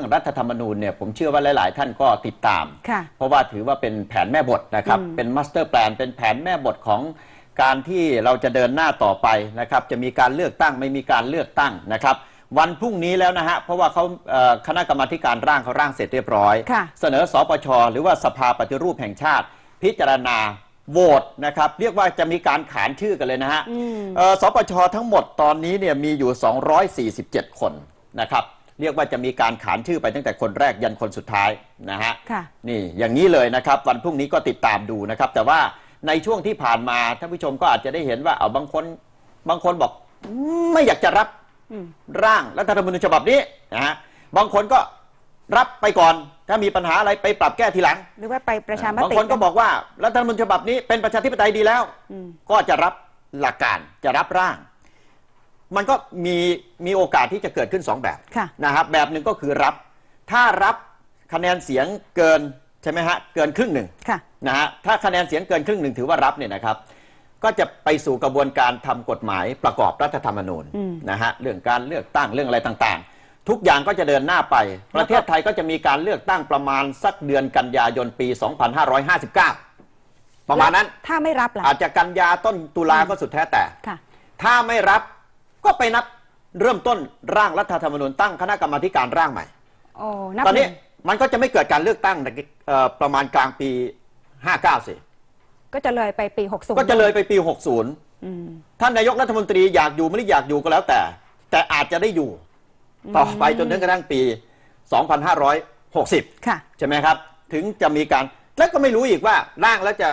รื่องรัฐธรรมนูญเนี่ยผมเชื่อว่าหลาย ๆ ท่านก็ติดตามค่ะเพราะว่าถือว่าเป็นแผนแม่บทนะครับอืมเป็นมาสเตอร์แ a นเป็นแผนแม่บทของการที่เราจะเดินหน้าต่อไปนะครับ จะมีการเลือกตั้งไม่มีการเลือกตั้งนะครับ วันพรุ่งนี้แล้วนะฮะเพราะว่าเขาเอ่อคณะกรรมาธิการร่างเขาร่างเสร็จเรียบร้อยค่ะเสนอสปชหรือว่าสภาปฏิรูปแห่งชาติ พิจารณาโหวตนะครับ เรียกว่าจะมีการขานชื่อกันเลยนะฮะอืมเอ่อสปชทั้งหมดตอนนี้เนี่ยมีอยู่ 247 คนนะครับ เรียกว่าจะมีการขานชื่อไปตั้งแต่คนแรกยันคนสุดท้ายนะฮะค่ะนี่อย่างนี้เลยนะครับ วันพรุ่งนี้ก็ติดตามดูนะครับ แต่ว่าในช่วงที่ผ่านมาท่านผู้ชมก็อาจจะได้เห็นว่าเอาบางคนบางคนบอกไม่อยากจะรับอืมร่างรัฐธรรมนูญฉบับนี้นะฮะบางคนก็รับไปก่อนถ้ามีปัญหาอะไรไปปรับแก้ทีหลัง หรือว่าไปประชามติบางคนก็บอกว่ารัฐธรรมนูญฉบับนี้เป็นประชาธิปไตยดีแล้วอืมก็จะรับหลักการจะรับร่าง มันก็มีมีโอกาสที่จะเกิดขึ้นสองแบบค่ะนะครับแบบหนึ่งก็คือรับ ถ้ารับคะแนนเสียงเกินใช่ไหมฮะเกินครึ่งหนึ่งค่ะนะฮะถ้าคะแนนเสียงเกินครึ่งหนึ่งถือว่ารับเนี่ยนะครับ ก็จะไปสู่กระบวนการทำกฎหมายประกอบรัฐธรรมนูญอืมนะฮะเรื่องการเลือกตั้งเรื่องอะไรต่างๆ ทุกอย่างก็จะเดินหน้าไป ประเทศไทยก็จะมีการเลือกตั้งประมาณสักเดือนกันยายนปี 2559 ประมาณนั้นถ้าไม่รับล่ะอาจจะกันยาต้นตุลาก็สุดแท้แต่ค่ะถ้าไม่รับ ก็ไปนับเริ่มต้นร่างรัฐธรรมนูญตั้งคณะกรรมาธิการร่างใหม่ โอ้นับตอนนี้หงมันก็จะไม่เกิดการเลือกตั้งในเอ่อประมาณกลางปี 59สิก็จะเลยไปปี60ก็จะเลยไปปี60อืมท่านนายกรัฐมนตรีอยากอยู่ไม่ได้อยากอยู่ก็แล้วแต่ แต่อาจจะได้อยู่ ต่อไปจนถึงกระทั่งปี 2560 ค่ะ ใช่ไหมครับ ถึงจะมีการแล้วก็ไม่รู้อีกว่าร่างแล้วจะ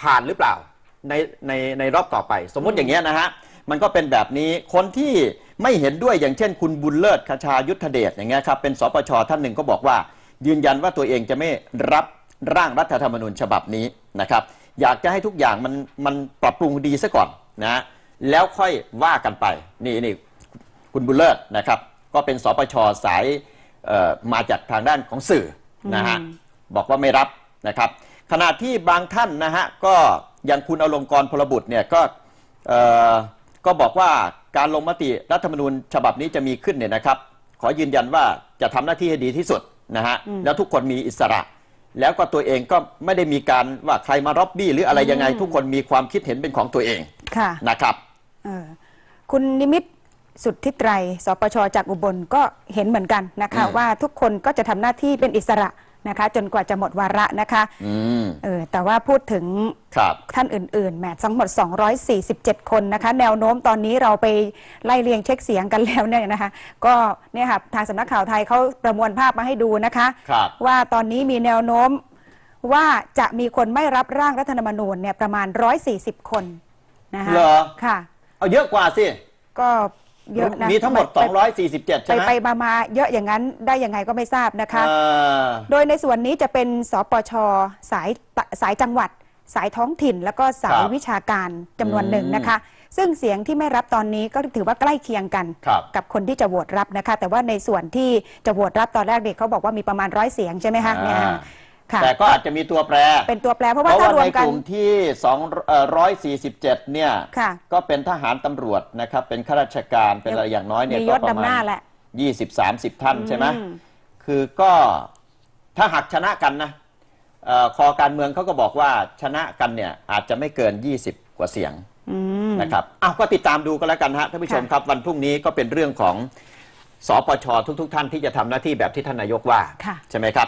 ผ่านหรือเปล่าในในในรอบต่อไป สมมติอย่างเงี้ยนะฮะ มันก็เป็นแบบนี้คนที่ไม่เห็นด้วยอย่างเช่น คุณบุญเลิศคชายุทธเดชอย่างเงี้ยครับเป็นสปชท่านหนึ่งก็บอกว่า ยืนยันว่าตัวเองจะไม่รับร่างรัฐธรรมนูญฉบับนี้นะครับ อยากจะให้ทุกอย่างมันมันปรับปรุงดีซะก่อนนะแล้วค่อยว่ากันไปนี่นี่คุณบุญเลิศนะครับ ก็เป็นสปชสายเอ่อมาจากทางด้านของสื่อนะฮะอืมบอกว่าไม่รับนะครับขณะที่บางท่านนะฮะก็อย่างคุณอลงกรณ์พลบุตรเนี่ยก็เอ่อ ก็บอกว่าการลงมติรัฐธรรมนูญฉบับนี้จะมีขึ้นเนี่ยนะครับ ขอยืนยันว่าจะทำหน้าที่ให้ดีที่สุดนะฮะแล้วทุกคนมีอิสระ แล้วก็ตัวเองก็ไม่ได้มีการว่าใครมาร็อบบี้หรืออะไรยังไง ทุกคนมีความคิดเห็นเป็นของตัวเองค่ะนะครับเออคุณนิมิตสุดทิไตรสปชจากอุบลก็เห็นเหมือนกันนะคะอืมว่าทุกคนก็จะทำหน้าที่เป็นอิสระ นะคะ จนกว่าจะหมดวาระนะคะอืมเออแต่ว่าพูดถึงครับท่านอื่นๆแหมทั้งหมด 247 คนนะคะ แนวโน้มตอนนี้เราไปไล่เรียงเช็คเสียงกันแล้วเนี่ยนะคะ ก็เนี่ยค่ะทางสำนักข่าวไทยเขาประมวลภาพมาให้ดูนะคะครับว่าตอนนี้มีแนวโน้มว่าจะมีคนไม่รับร่างรัฐธรรมนูญเนี่ยประมาณ 140 คนนะคะเหรอค่ะ เอาเยอะกว่าสิก็ เยอะนะมีทั้งหมด ไป247 ไปใช่ไหมไปมามาเยอะอย่างนั้นได้ยังไงก็ไม่ทราบนะคะ เออโดยในส่วนนี้จะเป็นสปชสายตะสายจังหวัด สายท้องถิ่น แล้วก็สายวิชาการจำนวนหนึ่งนะคะ ซึ่งเสียงที่ไม่รับตอนนี้ก็ถือว่าใกล้เคียงกัน ครับ กับคนที่จะโหวตรับนะคะ แต่ว่าในส่วนที่จะโหวตรับตอนแรกเด็กเขาบอกว่ามีประมาณร้อยเสียงใช่ไหมคะเนี่ยอ่า ค่ะ แต่ก็อาจจะมีตัวแปร เป็นตัวแปรเพราะเพว่าราะถ้าว่ารวในมกักน ลุ่มที่247 เนี่ย ค่ะ ก็เป็นทหารตำรวจนะครับ เป็นข้าราชการเป็นอะไรอย่างน้อยเนี่ยมียก็ศประดำหมาน้าณแหละ20 30 ท่านใช่ไหมอืม คือก็ถ้าหากชนะกันนะเอ่อคอการเมืองเขาก็บอกว่าชนะกันเนี่ยอาจจะไม่เกิน 20 กว่าเสียง อืม นะครับอ้าวก็ติดตามดูกันแล้วกันฮะท่านผู้ชมค่ะครับ วันพรุ่งนี้ก็เป็นเรื่องของสปชทุก ๆ ท่านที่จะทำหน้าที่แบบที่ท่านนายกว่า ค่ะ ใช่ไหมครับ